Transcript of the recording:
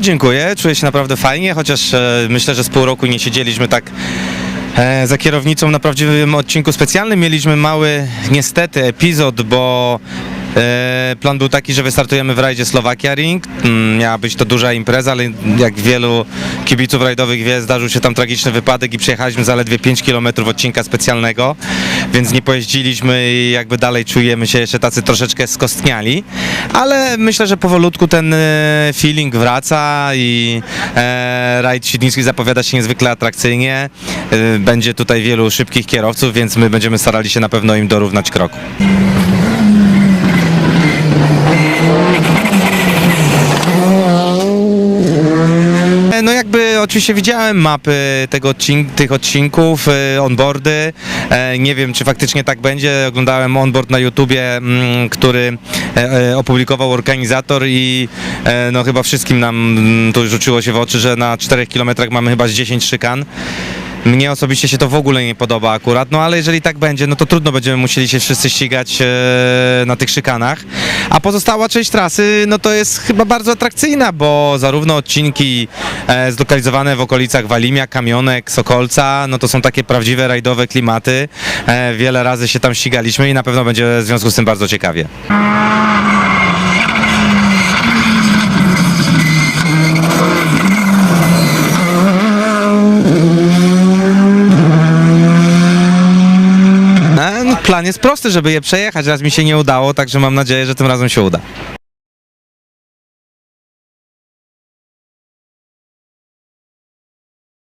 dziękuję. Czuję się naprawdę fajnie, chociaż e, myślę, że z pół roku nie siedzieliśmy tak e, za kierownicą na prawdziwym odcinku specjalnym. Mieliśmy mały, niestety, epizod, bo plan był taki, że wystartujemy w rajdzie Slovakia Ring. Mm, Miała być to duża impreza, ale jak wielu kibiców rajdowych wie, zdarzył się tam tragiczny wypadek i przejechaliśmy zaledwie 5 km odcinka specjalnego, więc nie pojeździliśmy i jakby dalej czujemy się jeszcze tacy troszeczkę skostniali, ale myślę, że powolutku ten e, feeling wraca i e, rajd Świdnicki zapowiada się niezwykle atrakcyjnie. E, będzie tutaj wielu szybkich kierowców, więc my będziemy starali się na pewno im dorównać kroku. E, No jakby oczywiście widziałem mapy tego odcink- tych odcinków, e, onboardy. E, Nie wiem, czy faktycznie tak będzie. Oglądałem onboard na YouTubie, mm, który opublikował organizator i no chyba wszystkim nam mm, to rzuciło się w oczy, że na 4 km mamy chyba z 10 szykan. Mnie osobiście się to w ogóle nie podoba akurat, no ale jeżeli tak będzie, no to trudno będziemy musieli się wszyscy ścigać e, na tych szykanach. A pozostała część trasy, no to jest chyba bardzo atrakcyjna, bo zarówno odcinki e, zlokalizowane w okolicach Walimia, Kamionek, Sokolca, no to są takie prawdziwe rajdowe klimaty. E, wiele razy się tam ścigaliśmy i na pewno będzie w związku z tym bardzo ciekawie. E, no, plan jest prosty, żeby je przejechać. Raz mi się nie udało, także mam nadzieję, że tym razem się uda.